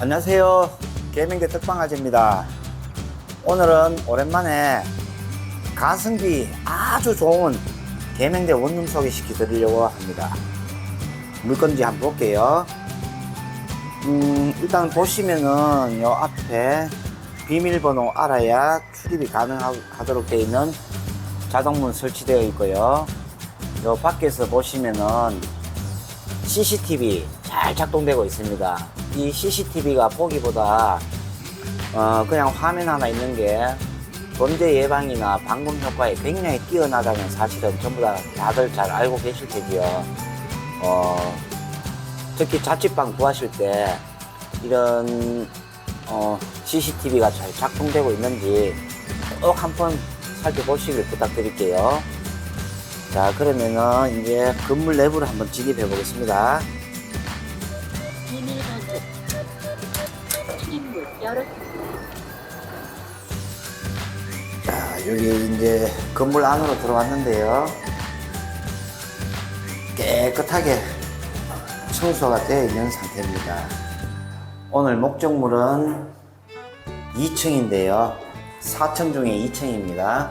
안녕하세요. 개명대 특방아재입니다. 오늘은 오랜만에 가성비 아주 좋은 개명대 원룸 소개시켜 드리려고 합니다. 물건지 한번 볼게요. 음, 일단 보시면은 요 앞에 비밀번호 알아야 출입이 가능하도록 되어 있는 자동문 설치되어 있고요. 요 밖에서 보시면은 CCTV 잘 작동되고 있습니다. 이 CCTV가 보기보다 어, 그냥 화면 하나 있는 게 범죄 예방이나 방금 효과에 굉장히 뛰어나다는 사실은 전부 다 다들 잘 알고 계실 테지요. 어, 특히 자취방 구하실 때 이런 어, CCTV가 잘 작동되고 있는지 꼭 한번 살펴보시길 부탁드릴게요. 자, 그러면은 이제 건물 내부를 한번 진입해 보겠습니다. 비밀번호 출 자, 여기 이제 건물 안으로 들어왔는데요. 깨끗하게 청소가 되어 있는 상태입니다. 오늘 목적물은 2층인데요. 4층 중에 2층입니다.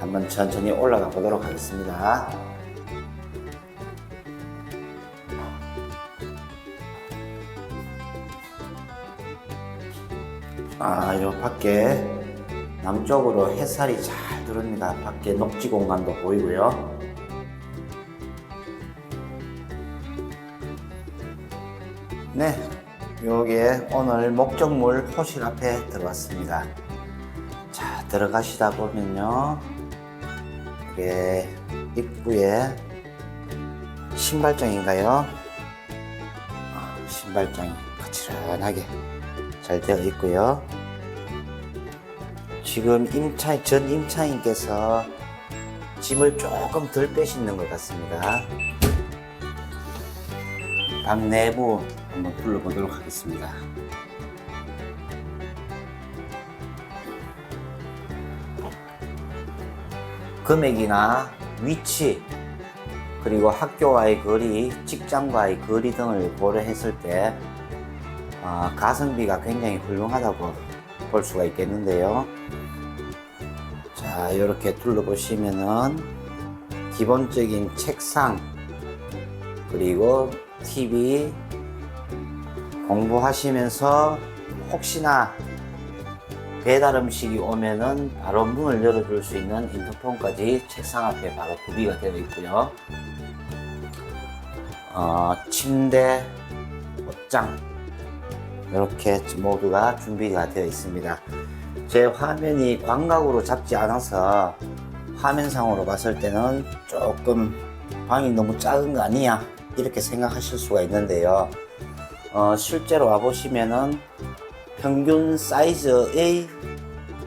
한번 천천히 올라가 보도록 하겠습니다. 아, 요 밖에 남쪽으로 햇살이 잘 들어옵니다. 밖에 녹지 공간도 보이고요. 네, 요게 오늘 목적물 호실 앞에 들어왔습니다. 자, 들어가시다 보면요. 이게 입구에 신발장인가요? 아, 신발장이 거칠하게 잘 되어 있고요. 지금 임차 전 임차인께서 짐을 조금 덜 빼시는 것 같습니다. 방 내부 한번 둘러보도록 하겠습니다. 금액이나 위치 그리고 학교와의 거리, 직장과의 거리 등을 고려했을 때 어, 가성비가 굉장히 훌륭하다고 볼 수가 있겠는데요. 자, 이렇게 둘러보시면은 기본적인 책상 그리고 TV 공부하시면서 혹시나 배달 음식이 오면은 바로 문을 열어줄 수 있는 인터폰까지 책상 앞에 바로 구비가 되어 있고요. 어, 침대, 옷장 이렇게 모두가 준비가 되어 있습니다. 제 화면이 광각으로 잡지 않아서 화면상으로 봤을 때는 조금 방이 너무 작은 거 아니야 이렇게 생각하실 수가 있는데요. 어, 실제로 와보시면은 평균 사이즈의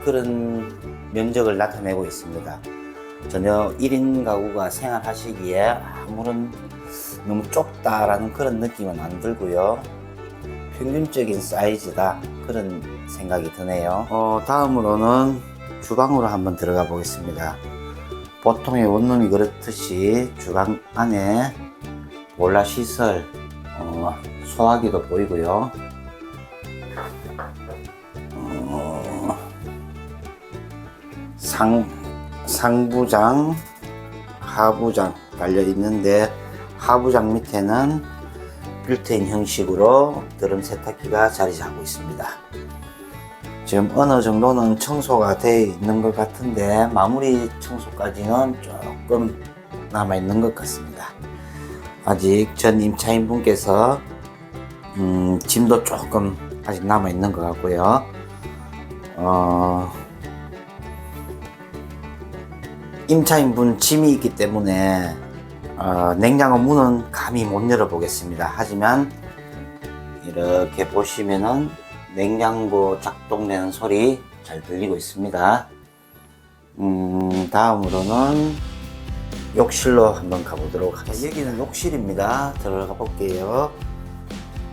그런 면적을 나타내고 있습니다. 전혀 1인 가구가 생활하시기에 아무런 너무 좁다라는 그런 느낌은 안 들고요. 평균적인 사이즈다 그런 생각이 드네요. 어, 다음으로는 주방으로 한번 들어가 보겠습니다. 보통의 원룸이 그렇듯이 주방 안에 보라 시설, 어, 소화기도 보이고요. 어, 상, 상부장, 하부장 달려 있는데 하부장 밑에는 빌트인 형식으로 드럼 세탁기가 자리 잡고 있습니다. 지금 어느 정도는 청소가 되어 있는 것 같은데 마무리 청소까지는 조금 남아 있는 것 같습니다. 아직 전 임차인 분께서 음, 짐도 조금 아직 남아 있는 것 같고요. 어, 임차인 분 짐이 있기 때문에 어, 냉장고 문은 감히 못 열어보겠습니다. 하지만 이렇게 보시면은 냉장고 작동되는 소리 잘 들리고 있습니다. 음, 다음으로는 욕실로 한번 가보도록 하겠습니다. 여기는 욕실입니다. 들어가 볼게요.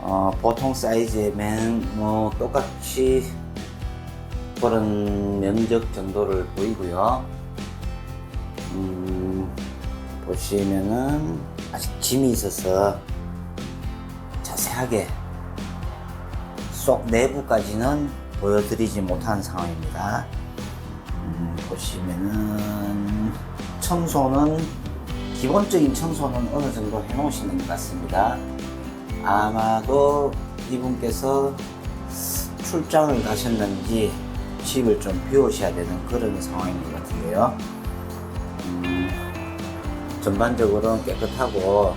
어, 보통 사이즈의 맨, 뭐, 똑같이 그런 면적 정도를 보이고요. 음, 보시면은 아직 짐이 있어서 자세하게 쏙 내부까지는 보여드리지 못한 상황입니다. 음, 보시면은 청소는 기본적인 청소는 어느 정도 해놓으시는 것 같습니다. 아마도 이분께서 출장을 가셨는지 집을 좀 비우셔야 되는 그런 상황인 것 같은데요. 음, 전반적으로는 깨끗하고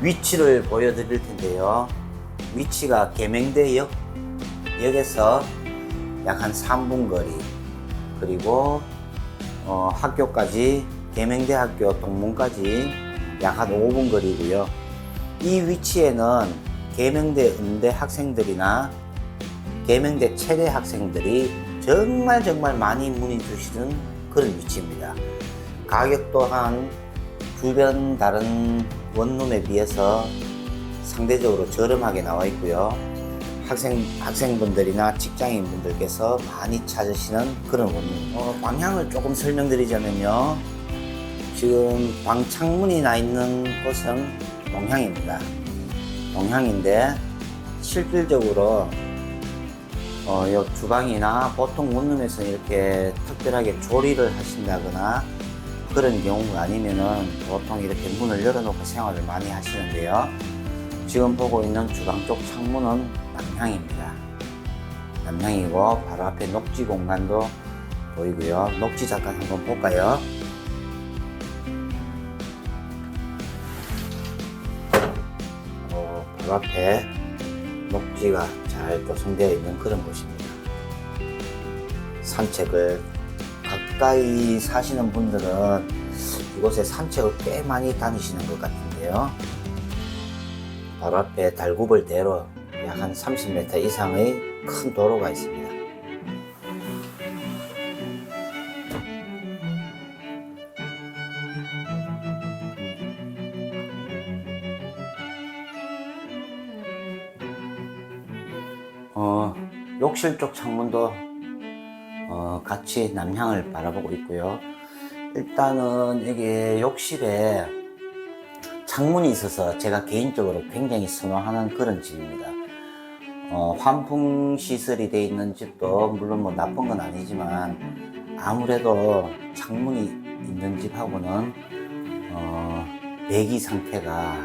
위치를 보여드릴 텐데요. 위치가 계명대역 역에서 약 한 3분 거리 그리고 어, 학교까지 계명대 학교 동문까지 약 한 5분 거리고요. 이 위치에는 계명대 음대 학생들이나 계명대 체대 학생들이 정말 정말 많이 문의 주시는 그런 위치입니다. 가격 또한 주변 다른 원룸에 비해서 상대적으로 저렴하게 나와 있고요. 학생, 학생분들이나 직장인분들께서 많이 찾으시는 그런 원룸. 어, 방향을 조금 설명드리자면요. 지금 방 창문이 나 있는 곳은 동향입니다. 동향인데 실질적으로 어, 요 주방이나 보통 원룸에서 이렇게 특별하게 조리를 하신다거나 그런 경우가 아니면은 보통 이렇게 문을 열어놓고 생활을 많이 하시는데요. 지금 보고 있는 주방 쪽 창문은 남향입니다. 남향이고 바로 앞에 녹지 공간도 보이고요. 녹지 잠깐 한번 볼까요? 어, 바로 앞에 녹지가 잘 조성되어 있는 그런 곳입니다. 산책을 가까이 사시는 분들은 이곳에 산책을 꽤 많이 다니시는 것 같은데요. 바로 앞에 달구벌대로 약 한 30m 이상의 큰 도로가 있습니다. 어, 욕실 쪽 창문도 어, 같이 남향을 바라보고 있고요. 일단은 여기 욕실에 창문이 있어서 제가 개인적으로 굉장히 선호하는 그런 집입니다. 어, 환풍 시설이 되어 있는 집도 물론 뭐 나쁜 건 아니지만 아무래도 창문이 있는 집하고는 어, 배기 상태가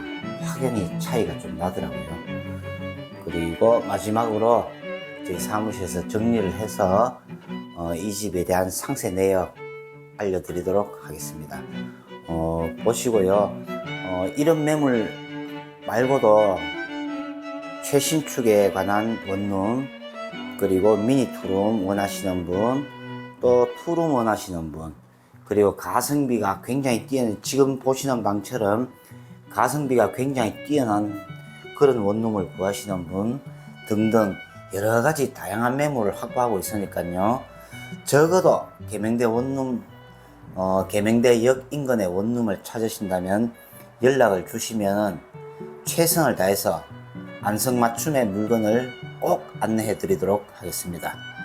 확연히 차이가 좀 나더라고요. 그리고 마지막으로 저희 사무실에서 정리를 해서 어, 이 집에 대한 상세 내역 알려드리도록 하겠습니다. 어, 보시고요. 어, 이런 매물 말고도 최신축에 관한 원룸 그리고 미니 투룸 원하시는 분, 또 투룸 원하시는 분, 그리고 가성비가 굉장히 뛰어난 지금 보시는 방처럼 가성비가 굉장히 뛰어난 그런 원룸을 구하시는 분 등등 여러 가지 다양한 매물을 확보하고 있으니까요. 적어도 계명대 원룸, 어, 계명대 역 인근의 원룸을 찾으신다면 연락을 주시면 최선을 다해서 안성맞춤의 물건을 꼭 안내해 드리도록 하겠습니다.